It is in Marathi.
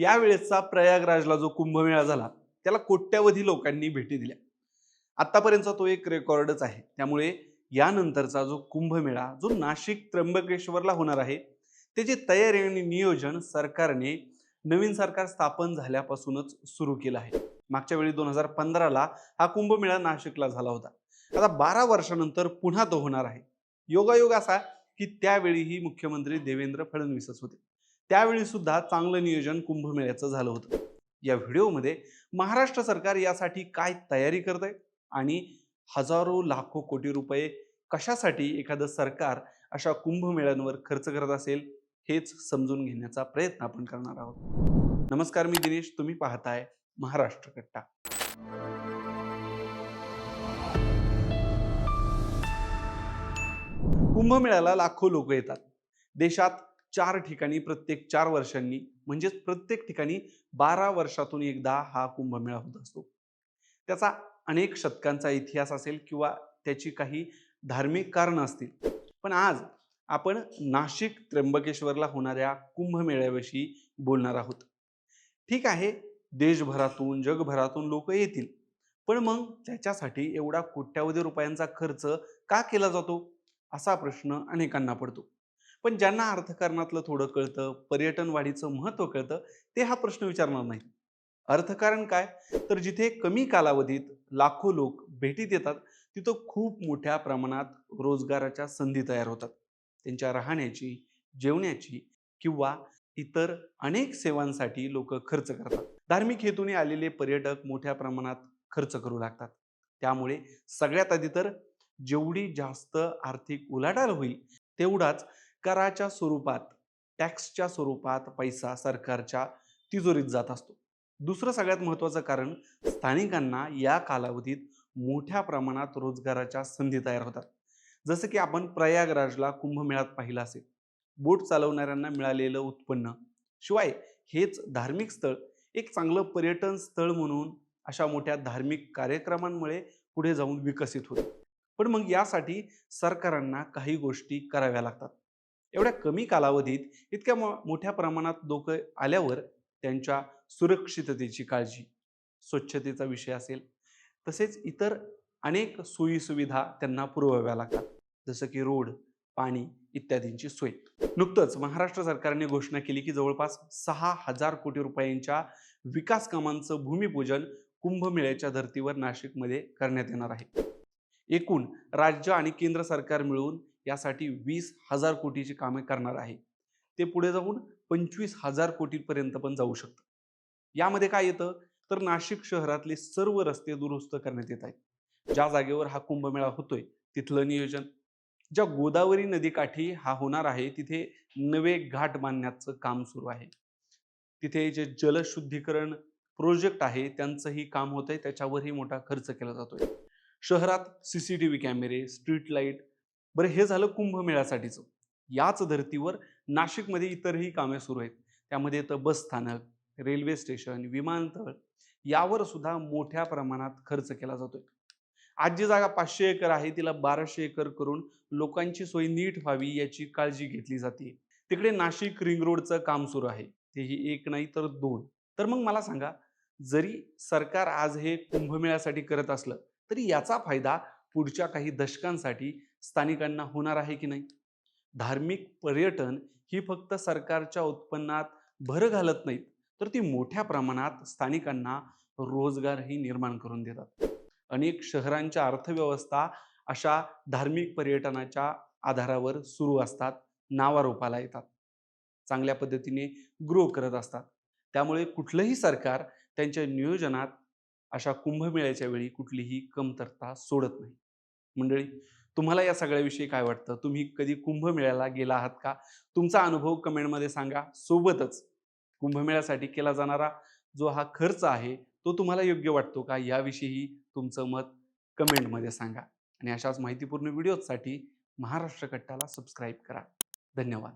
यावेळेसचा प्रयागराजला जो कुंभमेळा झाला त्याला कोट्यावधी लोकांनी भेटी दिल्या. आत्तापर्यंतचा तो एक रेकॉर्डच आहे. त्यामुळे यानंतरचा जो कुंभमेळा जो नाशिक त्र्यंबकेश्वरला होणार आहे त्याची तयारी आणि नियोजन सरकारने नवीन सरकार स्थापन झाल्यापासूनच सुरू केलं आहे. मागच्या वेळी दोन हजार पंधराला हा कुंभमेळा नाशिकला झाला होता. आता बारा वर्षानंतर पुन्हा तो होणार आहे. योगायोग असा की त्यावेळीही मुख्यमंत्री देवेंद्र फडणवीसच होते. त्यावेळी सुद्धा चांगलं नियोजन कुंभमेळ्याचं झालं होतं. या व्हिडिओमध्ये महाराष्ट्र सरकार यासाठी काय तयारी करत आहे आणि हजारो लाखो कोटी रुपये कशासाठी एखादं सरकार अशा कुंभमेळ्यांवर खर्च करत असेल हेच समजून घेण्याचा प्रयत्न आपण करणार आहोत. नमस्कार मी दिनेश. तुम्ही पाहताय महाराष्ट्र कट्टा. कुंभमेळ्याला लाखो लोक येतात. देशात चार ठिकाणी प्रत्येक चार वर्षांनी म्हणजेच प्रत्येक ठिकाणी बारा वर्षातून एकदा हा कुंभमेळा होत असतो. त्याचा अनेक शतकांचा इतिहास असेल किंवा त्याची काही धार्मिक कारणं असतील पण आज आपण नाशिक त्र्यंबकेश्वरला होणाऱ्या कुंभमेळ्याविषयी बोलणार आहोत. ठीक आहे देशभरातून जगभरातून लोक येतील पण मग त्याच्यासाठी एवढा कोट्यावधी रुपयांचा खर्च का केला जातो? असा प्रश्न अनेकांना पडतो. पण ज्यांना अर्थकारणातलं थोडं कळतं पर्यटन वाढीचं महत्त्व कळतं ते हा प्रश्न विचारणार नाही अर्थकारण काय? तर जिथे कमी कालावधीत लाखो लोक भेटीत येतात तिथं खूप मोठ्या प्रमाणात रोजगाराच्या संधी तयार होतात. त्यांच्या राहण्याची जेवण्याची किंवा इतर अनेक सेवांसाठी लोक खर्च करतात. धार्मिक हेतूने आलेले पर्यटक मोठ्या प्रमाणात खर्च करू लागतात. त्यामुळे सगळ्यात आधी तर जेवढी जास्त आर्थिक उलाढाल होईल तेवढाच कराच्या स्वरूपात टॅक्सच्या स्वरूपात पैसा सरकारच्या तिजोरीत जात असतो. दुसरं सगळ्यात महत्त्वाचं कारण स्थानिकांना या कालावधीत मोठ्या प्रमाणात रोजगाराच्या संधी तयार होतात. जसं की आपण प्रयागराजला कुंभमेळ्यात पाहिलं असेल. बोट चालवणाऱ्यांना मिळालेलं उत्पन्न. शिवाय हेच धार्मिक स्थळ एक चांगलं पर्यटन स्थळ म्हणून अशा मोठ्या धार्मिक कार्यक्रमांमुळे पुढे जाऊन विकसित होते. पण मग यासाठी सरकारांना काही गोष्टी कराव्या लागतात. एवढ्या कमी कालावधीत इतक्या मोठ्या प्रमाणात लोक आल्यावर त्यांच्या सुरक्षिततेची काळजी स्वच्छतेचा विषय असेल तसेच इतर अनेक सोयीसुविधा त्यांना पुरवाव्या लागतात. जसं की रोड पाणी इत्यादींची सोय. नुकतंच महाराष्ट्र सरकारने घोषणा केली की जवळपास सहा हजार कोटी रुपयांच्या विकास कामांचं भूमिपूजन कुंभमेळ्याच्या धर्तीवर नाशिकमध्ये करण्यात येणार आहे. एकूण राज्य आणि केंद्र सरकार मिळून यासाठी वीस हजार कोटीची कामे करणार आहे. ते पुढे जाऊन पंचवीस हजार कोटीपर्यंत पण जाऊ शकतं. यामध्ये काय येतं? तर नाशिक शहरातले सर्व रस्ते दुरुस्त करण्यात येत आहेत. ज्या जागेवर हा कुंभमेळा होतोय तिथलं नियोजन. ज्या गोदावरी नदीकाठी हा होणार आहे तिथे नवे घाट बांधण्याचं काम सुरू आहे. तिथे जे जलशुद्धीकरण प्रोजेक्ट आहे त्यांचंही काम होत आहे त्याच्यावरही मोठा खर्च केला जातोय. शहरात सी सी टी व्ही कॅमेरे स्ट्रीट लाइट बरं हे झालं कुंभमेळ्यासाठीचं. याच धर्तीवर नाशिकमध्ये इतरही कामे सुरू आहेत. त्यामध्ये येतं बस स्थानक रेल्वे स्टेशन विमानतळ यावर सुद्धा मोठ्या प्रमाणात खर्च केला जातोय. आज जी जागा पाचशे एकर आहे तिला बाराशे एकर करून लोकांची सोय नीट व्हावी याची काळजी घेतली जाते. तिकडे नाशिक रिंग रोडचं काम सुरू आहे. तेही एक नाही तर दोन. तर मग मला सांगा जरी सरकार आज हे कुंभमेळ्यासाठी करत असलं तरी याचा फायदा पुढच्या काही दशकांसाठी स्थानिकांना होणार आहे की नाही? धार्मिक पर्यटन ही फक्त सरकारच्या उत्पन्नात भर घालत नाहीत तर ती मोठ्या प्रमाणात स्थानिकांना रोजगारही निर्माण करून देतात. अनेक शहरांच्या अर्थव्यवस्था अशा धार्मिक पर्यटनाच्या आधारावर सुरू असतात नावारोपाला येतात. चांगल्या पद्धतीने ग्रो करत असतात. त्यामुळे कुठलंही सरकार त्यांच्या नियोजनात अशा कुंभमेळ्याच्या वेळी कुठलीही कमतरता सोडत नाही. मंडळी तुम्हाला या सगळ्याविषयी काय वाटतं? तुम्ही कधी कुंभमेळ्याला गेला आहात का? तुमचा अनुभव कमेंटमध्ये सांगा. सोबतच कुंभमेळ्यासाठी केला जाणारा जो हा खर्च आहे तो तुम्हाला योग्य वाटतो का? याविषयी तुमचं मत कमेंटमध्ये सांगा. आणि अशाच माहितीपूर्ण व्हिडिओसाठी महाराष्ट्र कट्टाला सबस्क्राईब करा. धन्यवाद.